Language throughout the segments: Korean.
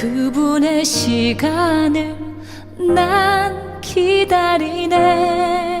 그분의 시간을 난 기다리네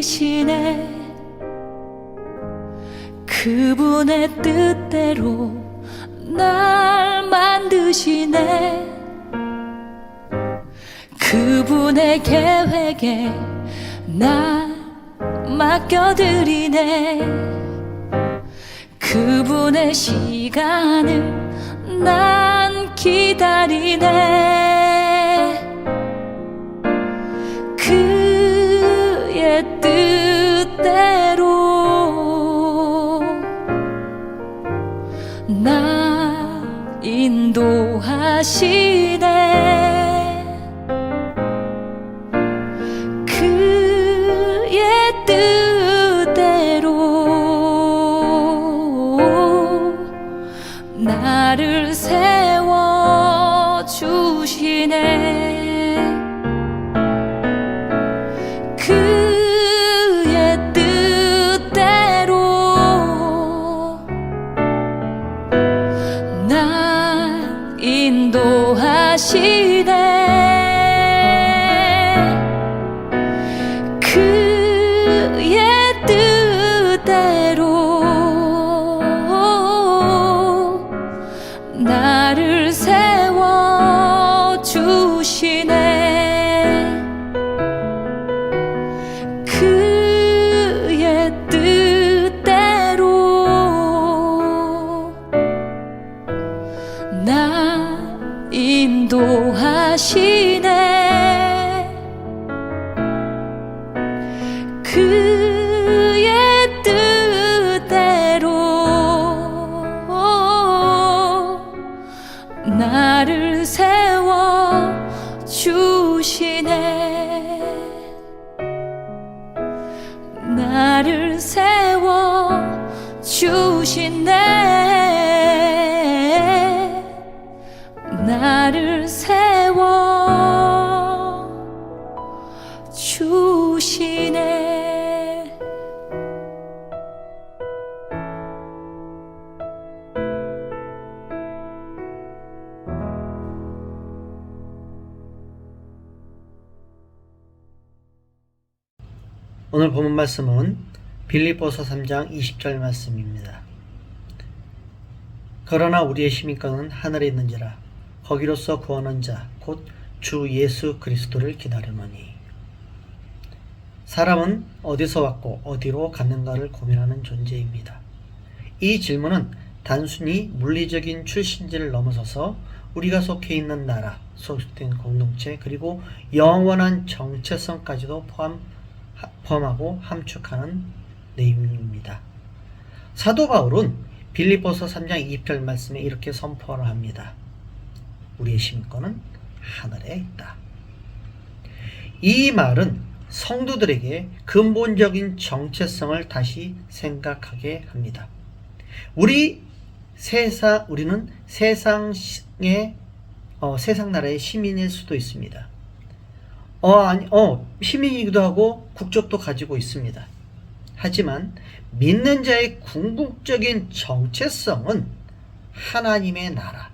이끄시네 그분의 뜻대로 날 만드시네. 그분의 계획에 날 맡겨드리네. 그분의 시간을 난 기다리네 인도하시네. 그의 뜻 오늘 본문 말씀은 빌립보서 3장 20절 말씀입니다. 그러나 우리의 힘인권은 하늘에 있는지라 거기로서 구원한 자곧 주 예수 그리스도를 기다리노니 사람은 어디서 왔고 어디로 갔는가를 고민하는 존재입니다. 이 질문은 단순히 물리적인 출신지를 넘어서서 우리가 속해 있는 나라, 소속된 공동체, 그리고 영원한 정체성까지도 포함, 하- 포함하고 함축하는 내용입니다. 사도 바울은 빌립보서 3장 2절 말씀에 이렇게 선포를 합니다. 우리의 심권은 하늘에 있다. 이 말은 성도들에게 근본적인 정체성을 다시 생각하게 합니다. 우리 세상 우리는 세상의 어, 세상 나라의 시민일 수도 있습니다. 어 아니 어 시민이기도 하고 국적도 가지고 있습니다. 하지만 믿는 자의 궁극적인 정체성은 하나님의 나라,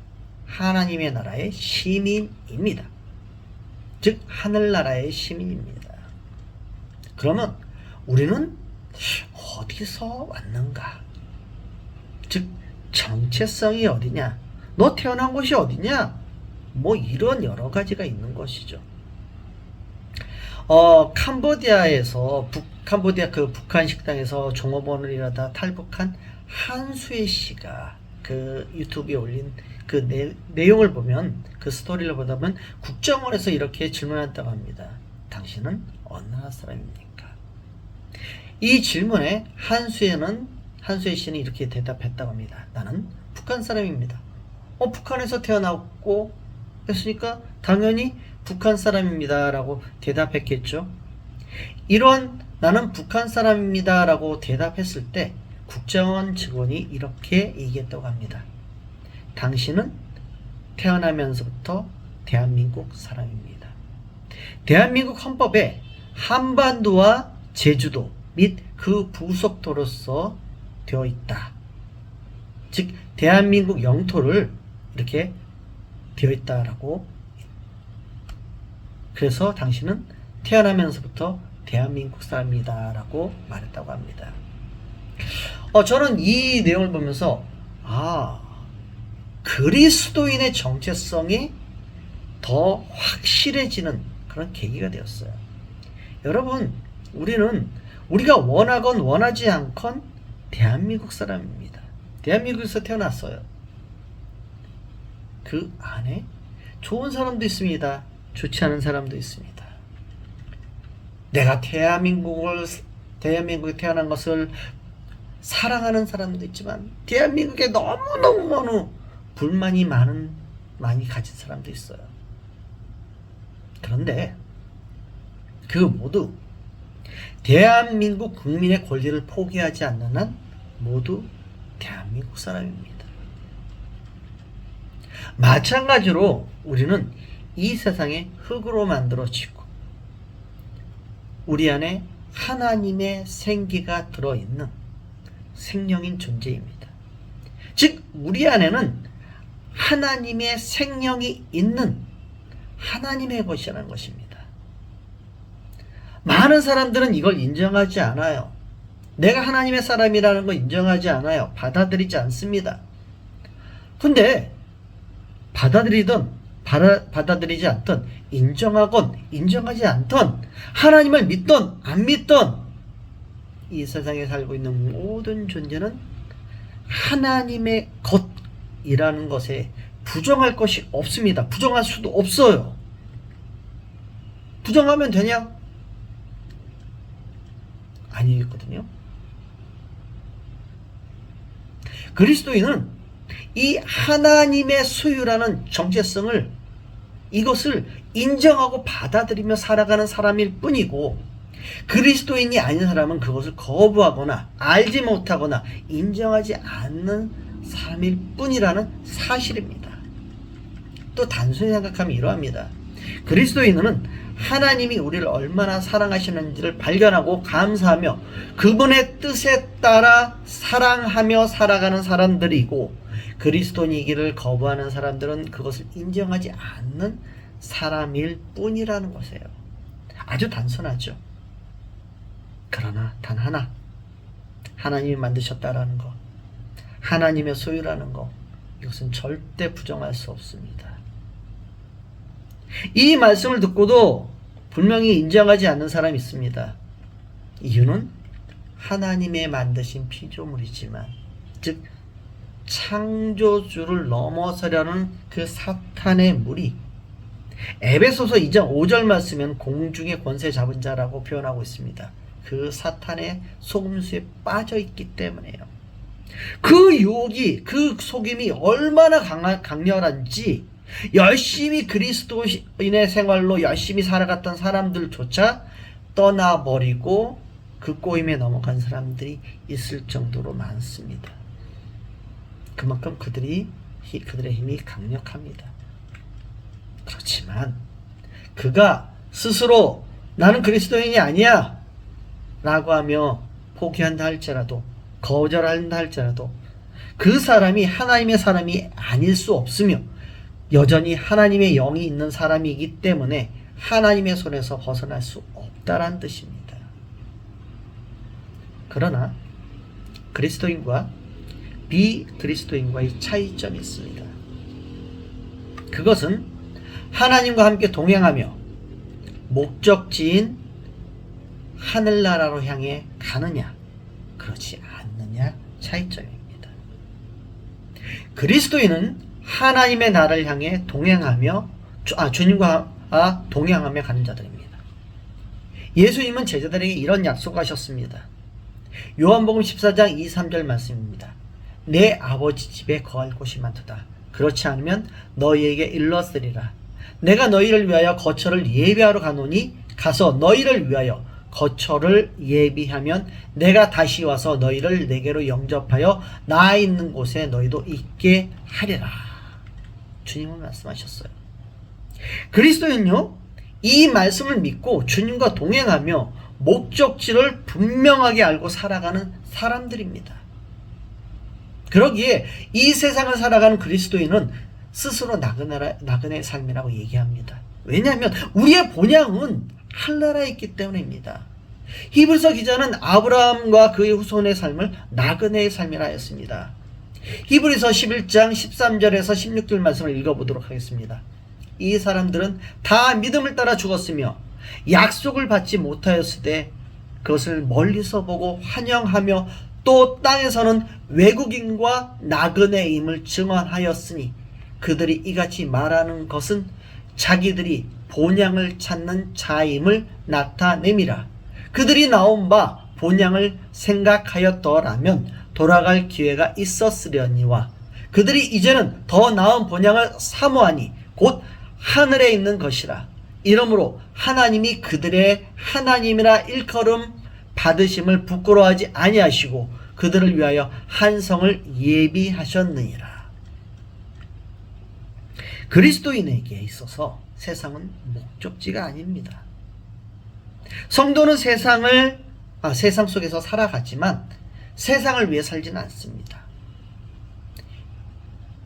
하나님의 나라의 시민입니다. 즉 하늘나라의 시민입니다. 그러면 우리는 어디서 왔는가? 즉 정체성이 어디냐? 너 태어난 곳이 어디냐? 뭐 이런 여러 가지가 있는 것이죠. 어 캄보디아에서 북 캄보디아 그 북한 식당에서 종업원을 일하다 탈북한 한수혜 씨가 그 유튜브에 올린 그 내, 내용을 보면 그 스토리를 보다 보면 국정원에서 이렇게 질문했다고 합니다. 당신은 어느 나라 사람입니까? 이 질문에 한수혜는 한수혜 씨는 이렇게 대답했다고 합니다. 나는 북한 사람입니다. 어 북한에서 태어났고 했으니까 당연히 북한 사람입니다 라고 대답했겠죠. 이런 나는 북한 사람입니다 라고 대답했을 때 국정원 직원이 이렇게 얘기했다고 합니다. 당신은 태어나면서부터 대한민국 사람입니다. 대한민국 헌법에 한반도와 제주도 및 그 부속도로서 되어 있다. 즉 대한민국 영토를 이렇게 되어 있다라고 그래서 당신은 태어나면서부터 대한민국 사람이다 라고 말했다고 합니다. 어, 저는 이 내용을 보면서 아 그리스도인의 정체성이 더 확실해지는 그런 계기가 되었어요. 여러분, 우리는 우리가 원하건 원하지 않건 대한민국 사람입니다. 대한민국에서 태어났어요. 그 안에 좋은 사람도 있습니다. 좋지 않은 사람도 있습니다. 내가 대한민국을 대한민국에 태어난 것을 사랑하는 사람도 있지만 대한민국에 너무 너무 불만이 많은 많이 가진 사람도 있어요. 그런데 그 모두 대한민국 국민의 권리를 포기하지 않는 한 모두 대한민국 사람입니다. 마찬가지로 우리는 이 세상에 흙으로 만들어지고 우리 안에 하나님의 생기가 들어있는 생명인 존재입니다. 즉, 우리 안에는 하나님의 생명이 있는 하나님의 것이라는 것입니다. 많은 사람들은 이걸 인정하지 않아요. 내가 하나님의 사람이라는 걸 인정하지 않아요. 받아들이지 않습니다. 근데 받아들이든 받아, 받아 들이지 않든 인정하건 인정하지 않든 하나님을 믿든 안 믿든 이 세상에 살고 있는 모든 존재는 하나님의 것이라는 것에 부정할 것이 없습니다. 부정할 수도 없어요. 부정하면 되냐? 아니거든요. 그리스도인은 이 하나님의 소유라는 정체성을 이것을 인정하고 받아들이며 살아가는 사람일 뿐이고 그리스도인이 아닌 사람은 그것을 거부하거나 알지 못하거나 인정하지 않는 사람일 뿐이라는 사실입니다. 또 단순히 생각하면 이러합니다. 그리스도인은 하나님이 우리를 얼마나 사랑하시는지를 발견하고 감사하며 그분의 뜻에 따라 사랑하며 살아가는 사람들이고 그리스도인이기를 거부하는 사람들은 그것을 인정하지 않는 사람일 뿐이라는 것이에요. 아주 단순하죠. 그러나 단 하나 하나님이 만드셨다라는 것 하나님의 소유라는 것 이것은 절대 부정할 수 없습니다. 이 말씀을 듣고도 분명히 인정하지 않는 사람이 있습니다. 이유는 하나님의 만드신 피조물이지만 즉 창조주를 넘어서려는 그 사탄의 무리 에베소서 2장 5절 말씀은 공중의 권세 잡은 자라고 표현하고 있습니다. 그 사탄의 속임수에 빠져 있기 때문에요. 그 유혹이 그 속임이 얼마나 강하, 강렬한지 열심히 그리스도인의 생활로 열심히 살아갔던 사람들조차 떠나버리고 그 꼬임에 넘어간 사람들이 있을 정도로 많습니다. 그만큼 그들이 히- 그들의 힘이 강력합니다. 그렇지만 그가 스스로 나는 그리스도인이 아니야 라고 하며 포기한다 할지라도 거절한다 할지라도 그 사람이 하나님의 사람이 아닐 수 없으며 여전히 하나님의 영이 있는 사람이기 때문에 하나님의 손에서 벗어날 수 없다란 뜻입니다. 그러나 그리스도인과 비그리스도인과의 차이점이 있습니다. 그것은 하나님과 함께 동행하며 목적지인 하늘나라로 향해 가느냐, 그렇지 않느냐 차이점입니다. 그리스도인은 하나님의 나라를 향해 동행하며, 주- 아, 주님과 아, 동행하며 가는 자들입니다. 예수님은 제자들에게 이런 약속하셨습니다. 요한복음 14장 2, 3절 말씀입니다. 내 아버지 집에 거할 곳이 많도다. 그렇지 않으면 너희에게 일렀으리라. 내가 너희를 위하여 거처를 예비하러 가노니 가서 너희를 위하여 거처를 예비하면 내가 다시 와서 너희를 내게로 영접하여 나 있는 곳에 너희도 있게 하리라. 주님은 말씀하셨어요. 그리스도는요, 이 말씀을 믿고 주님과 동행하며 목적지를 분명하게 알고 살아가는 사람들입니다. 그러기에 이 세상을 살아가는 그리스도인은 스스로 나그네, 나그네 삶이라고 얘기합니다. 왜냐하면 우리의 본향은 한나라에 있기 때문입니다. 히브리서 기자는 아브라함과 그의 후손의 삶을 나그네의 삶이라 했습니다. 히브리서 11장 13절에서 16절 말씀을 읽어보도록 하겠습니다. 이 사람들은 다 믿음을 따라 죽었으며 약속을 받지 못하였으되 그것을 멀리서 보고 환영하며 또 땅에서는 외국인과 나그네임을 증언하였으니 그들이 이같이 말하는 것은 자기들이 본향을 찾는 자임을 나타냄이라. 그들이 나온 바 본향을 생각하였더라면 돌아갈 기회가 있었으려니와 그들이 이제는 더 나은 본향을 사모하니 곧 하늘에 있는 것이라. 이러므로 하나님이 그들의 하나님이라 일컬음 받으심을 부끄러워하지 아니하시고 그들을 위하여 한 성을 예비하셨느니라. 그리스도인에게 있어서 세상은 목적지가 아닙니다. 성도는 세상을 아, 세상 속에서 살아가지만 세상을 위해 살지는 않습니다.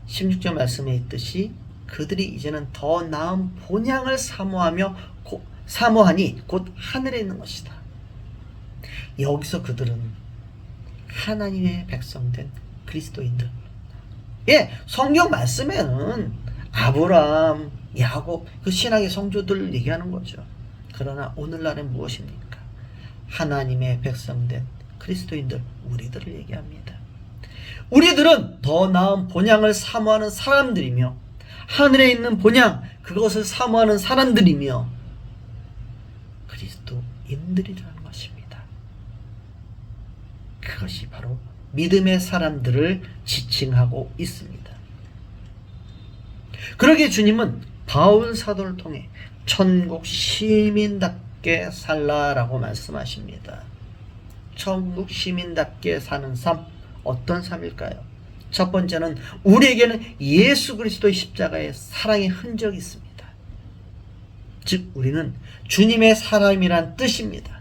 16절 말씀에 있듯이 그들이 이제는 더 나은 본향을 사모하며 고- 사모하니 곧 하늘에 있는 것이다. 여기서 그들은 하나님의 백성된 그리스도인들. 예, 성경 말씀에는 아브라함, 야곱, 그 신앙의 성조들을 얘기하는 거죠. 그러나 오늘날은 무엇입니까? 하나님의 백성된 그리스도인들, 우리들을 얘기합니다. 우리들은 더 나은 본향을 사모하는 사람들이며 하늘에 있는 본향 그것을 사모하는 사람들이며 그리스도인들이라는 것입니다. 그것이 바로 믿음의 사람들을 지칭하고 있습니다. 그러기에 주님은 바울 사도를 통해 천국 시민답게 살라라고 말씀하십니다. 천국 시민답게 사는 삶 어떤 삶일까요? 첫 번째는 우리에게는 예수 그리스도의 십자가의 사랑의 흔적이 있습니다. 즉 우리는 주님의 사람이란 뜻입니다.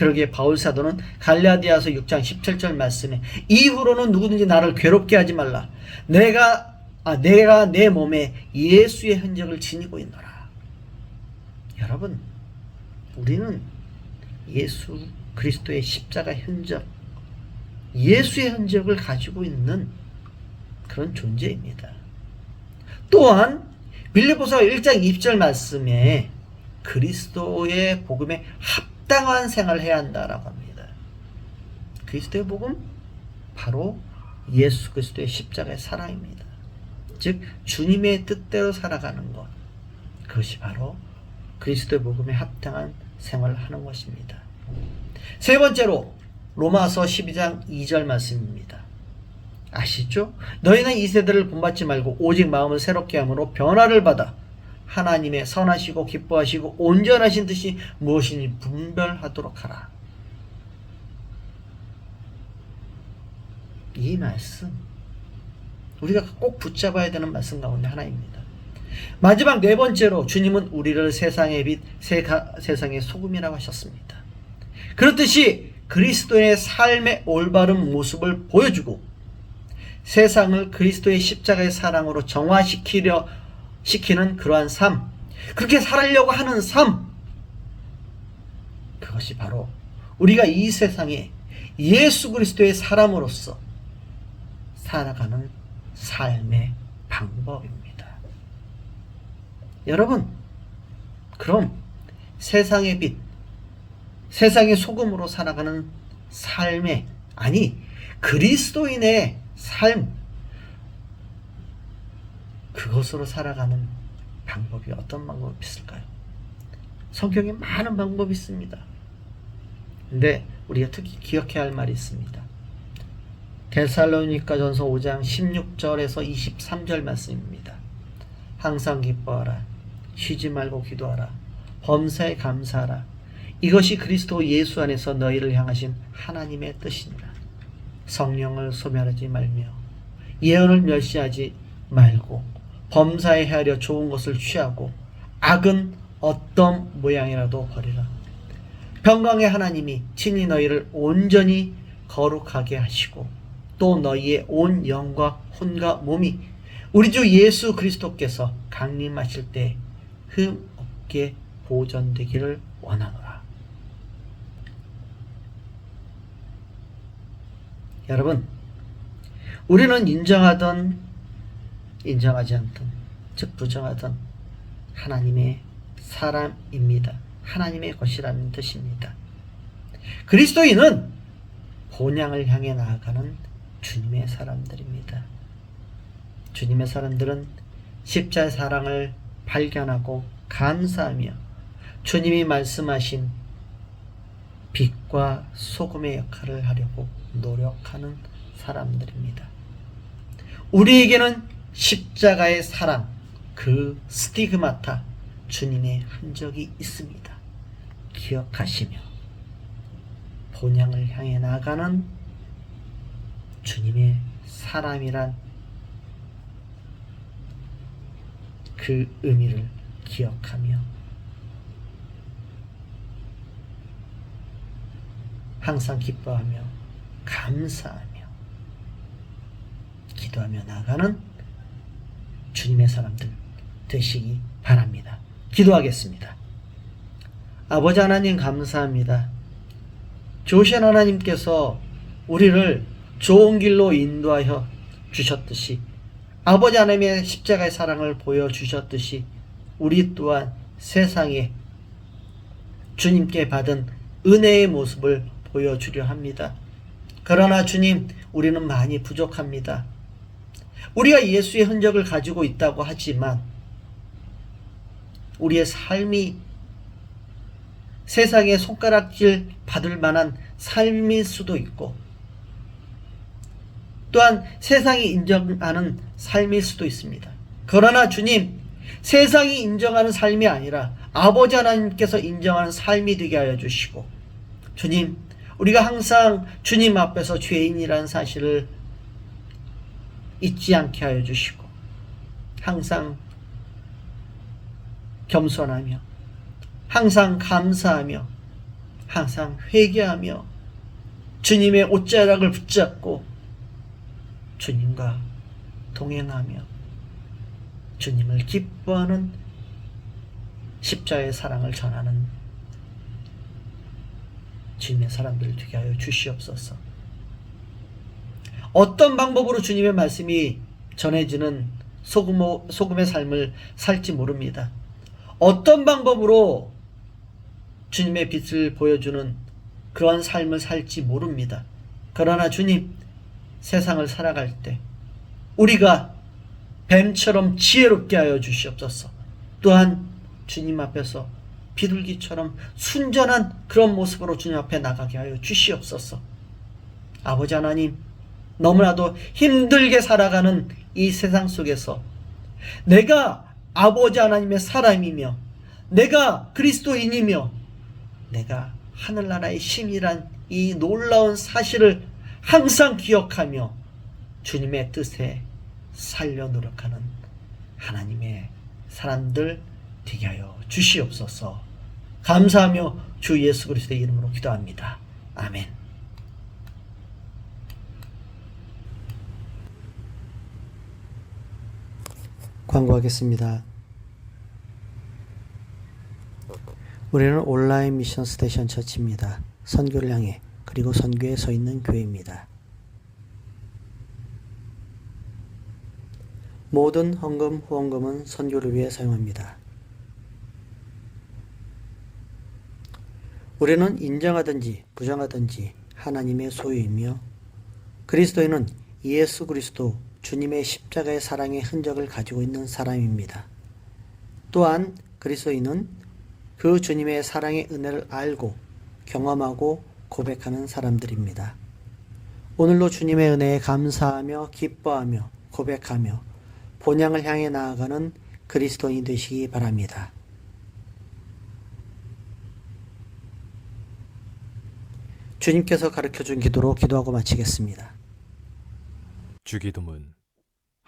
그러기에 바울 사도는 갈라디아서 6장 17절 말씀에 이후로는 누구든지 나를 괴롭게 하지 말라. 내가 아 내가 내 몸에 예수의 흔적을 지니고 있노라. 여러분 우리는 예수 그리스도의 십자가 흔적 예수의 흔적을 가지고 있는 그런 존재입니다. 또한 빌립보서 1장 2절 말씀에 그리스도의 복음에 합 당한 생활을 해야 한다라고 합니다. 그리스도의 복음 바로 예수 그리스도의 십자가의 사랑입니다. 즉 주님의 뜻대로 살아가는 것 그것이 바로 그리스도의 복음에 합당한 생활을 하는 것입니다. 세 번째로 로마서 12장 2절 말씀입니다. 아시죠? 너희는 이 세대를 본받지 말고 오직 마음을 새롭게 함으로 변화를 받아 하나님의 선하시고 기뻐하시고 온전하신 뜻이 무엇인지 분별하도록 하라. 이 말씀 우리가 꼭 붙잡아야 되는 말씀 가운데 하나입니다. 마지막 네 번째로 주님은 우리를 세상의 빛, 세가, 세상의 소금이라고 하셨습니다. 그렇듯이 그리스도의 삶의 올바른 모습을 보여주고 세상을 그리스도의 십자가의 사랑으로 정화시키려 시키는 그러한 삶, 그렇게 살으려고 하는 삶, 그것이 바로 우리가 이 세상에 예수 그리스도의 사람으로서 살아가는 삶의 방법입니다. 여러분, 그럼 세상의 빛, 세상의 소금으로 살아가는 삶의 아니 그리스도인의 삶 그것으로 살아가는 방법이 어떤 방법이 있을까요? 성경에 많은 방법이 있습니다. 근데 우리가 특히 기억해야 할 말이 있습니다. 데살로니가 전서 5장 16절에서 23절 말씀입니다. 항상 기뻐하라. 쉬지 말고 기도하라. 범사에 감사하라. 이것이 그리스도 예수 안에서 너희를 향하신 하나님의 뜻이니라. 성령을 소멸하지 말며 예언을 멸시하지 말고 범사에 헤아려 좋은 것을 취하고 악은 어떤 모양이라도 버리라. 평강의 하나님이 친히 너희를 온전히 거룩하게 하시고 또 너희의 온 영과 혼과 몸이 우리 주 예수 그리스도께서 강림하실 때 흠 없게 보존되기를 원하노라. 여러분, 우리는 인정하던 인정하지 않던 즉 부정하던 하나님의 사람입니다. 하나님의 것이라는 뜻입니다. 그리스도인은 본향을 향해 나아가는 주님의 사람들입니다. 주님의 사람들은 십자의 사랑을 발견하고 감사하며 주님이 말씀하신 빛과 소금의 역할을 하려고 노력하는 사람들입니다. 우리에게는 십자가의 사랑, 그 스티그마타, 주님의 흔적이 있습니다. 기억하시며 본향을 향해 나가는 주님의 사람이란 그 의미를 기억하며 항상 기뻐하며 감사하며 기도하며 나가는 주님의 사람들 되시기 바랍니다. 기도하겠습니다. 아버지 하나님 감사합니다. 조신 하나님께서 우리를 좋은 길로 인도하여 주셨듯이 아버지 하나님의 십자가의 사랑을 보여주셨듯이 우리 또한 세상에 주님께 받은 은혜의 모습을 보여주려 합니다. 그러나 주님, 우리는 많이 부족합니다. 우리가 예수의 흔적을 가지고 있다고 하지만 우리의 삶이 세상에 손가락질 받을 만한 삶일 수도 있고 또한 세상이 인정하는 삶일 수도 있습니다. 그러나 주님, 세상이 인정하는 삶이 아니라 아버지 하나님께서 인정하는 삶이 되게 하여 주시고 주님 우리가 항상 주님 앞에서 죄인이라는 사실을 잊지 않게 하여 주시고 항상 겸손하며 항상 감사하며 항상 회개하며 주님의 옷자락을 붙잡고 주님과 동행하며 주님을 기뻐하는 십자의 사랑을 전하는 주님의 사람들 되게 하여 주시옵소서. 어떤 방법으로 주님의 말씀이 전해지는 소금, 소금의 삶을 살지 모릅니다. 어떤 방법으로 주님의 빛을 보여주는 그러한 삶을 살지 모릅니다. 그러나 주님, 세상을 살아갈 때 우리가 뱀처럼 지혜롭게 하여 주시옵소서. 또한 주님 앞에서 비둘기처럼 순전한 그런 모습으로 주님 앞에 나가게 하여 주시옵소서. 아버지 하나님, 너무나도 힘들게 살아가는 이 세상 속에서 내가 아버지 하나님의 사람이며 내가 그리스도인이며 내가 하늘나라의 신이란 이 놀라운 사실을 항상 기억하며 주님의 뜻에 살려 노력하는 하나님의 사람들 되게 하여 주시옵소서. 감사하며 주 예수 그리스도의 이름으로 기도합니다. 아멘. 광고하겠습니다. 우리는 온라인 미션 스테이션 처치입니다. 선교를 향해 그리고 선교에 서 있는 교회입니다. 모든 헌금 후원금은 선교를 위해 사용합니다. 우리는 인정하든지 부정하든지 하나님의 소유이며 그리스도인은 예수 그리스도 주님의 십자가의 사랑의 흔적을 가지고 있는 사람입니다. 또한 그리스도인은 그 주님의 사랑의 은혜를 알고 경험하고 고백하는 사람들입니다. 오늘도 주님의 은혜에 감사하며 기뻐하며 고백하며 본향을 향해 나아가는 그리스도인이 되시기 바랍니다. 주님께서 가르쳐 준 기도로 기도하고 마치겠습니다. 주기도문